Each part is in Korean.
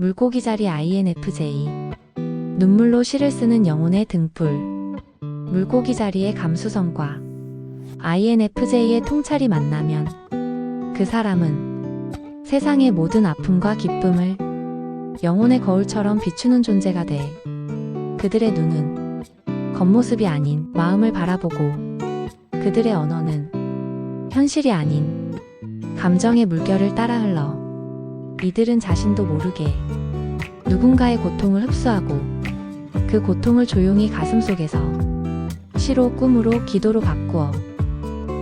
물고기 자리 INFJ 눈물로 시를 쓰는 영혼의 등불. 물고기 자리의 감수성과 INFJ의 통찰이 만나면 그 사람은 세상의 모든 아픔과 기쁨을 영혼의 거울처럼 비추는 존재가 돼 그들의 눈은 겉모습이 아닌 마음을 바라보고 그들의 언어는 현실이 아닌 감정의 물결을 따라 흘러 이들은 자신도 모르게 누군가의 고통을 흡수하고 그 고통을 조용히 가슴 속에서 시로 꿈으로 기도로 바꾸어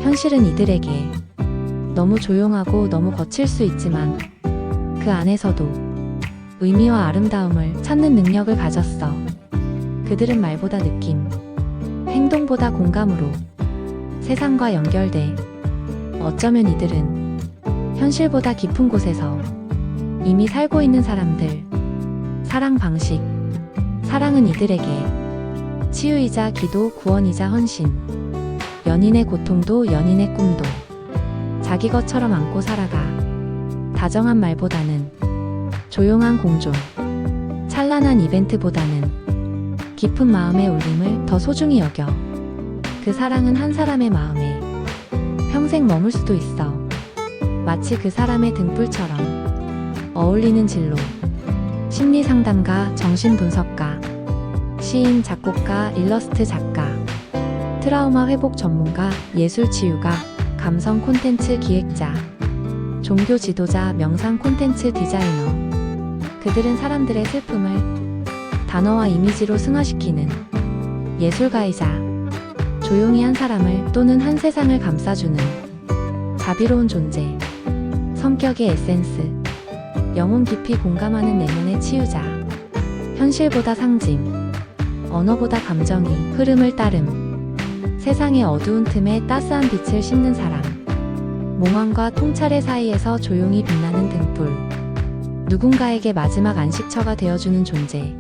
현실은 이들에게 너무 조용하고 너무 거칠 수 있지만 그 안에서도 의미와 아름다움을 찾는 능력을 가졌어. 그들은 말보다 느낌, 행동보다 공감으로 세상과 연결돼 어쩌면 이들은 현실보다 깊은 곳에서 이미 살고 있는 사람들, 사랑 방식, 사랑은 이들에게 치유이자 기도, 구원이자 헌신, 연인의 고통도 연인의 꿈도. 자기 것처럼 안고 살아가. 다정한 말보다는 조용한 공존, 찬란한 이벤트보다는 깊은 마음의 울림을 더 소중히 여겨. 그 사랑은 한 사람의 마음에 평생 머물 수도 있어. 마치 그 사람의 등불처럼 어울리는 진로 심리 상담가, 정신 분석가, 시인, 작곡가, 일러스트 작가, 트라우마 회복 전문가, 예술 치유가, 감성 콘텐츠 기획자, 종교 지도자, 명상 콘텐츠 디자이너. 그들은 사람들의 슬픔을 단어와 이미지로 승화시키는 예술가이자 조용히 한 사람을 또는 한 세상을 감싸주는 자비로운 존재. 성격의 에센스. 영혼 깊이 공감하는 내면의 치유자. 현실보다 상징. 언어보다 감정이 흐름을 따름. 세상의 어두운 틈에 따스한 빛을 싣는 사람. 몽환과 통찰의 사이에서 조용히 빛나는 등불. 누군가에게 마지막 안식처가 되어주는 존재.